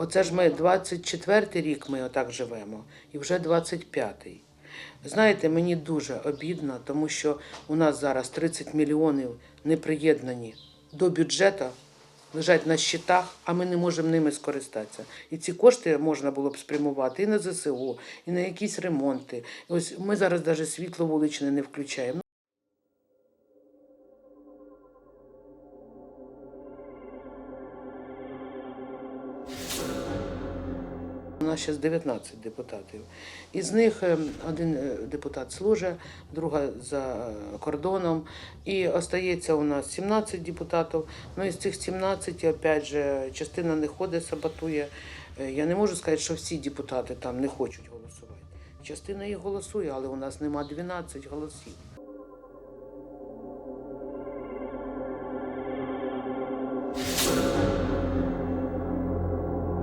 Оце ж ми 24-й рік ми отак живемо, і вже 25-й. Знаєте, мені дуже обідно, тому що у нас зараз 30 мільйонів не приєднані до бюджету, лежать на щитах, а ми не можемо ними скористатися. І ці кошти можна було б спрямувати і на ЗСУ, і на якісь ремонти. Ось ми зараз навіть світло вуличне не включаємо. Нас зараз 19 депутатів. Із них е, один е, депутат служить, друга за е, кордоном. І остається у нас 17 депутатів. Ну із цих 17, опять же, частина не ходить, саботує. Я не можу сказати, що всі депутати там не хочуть голосувати. Частина їх голосує, але у нас нема 12 голосів.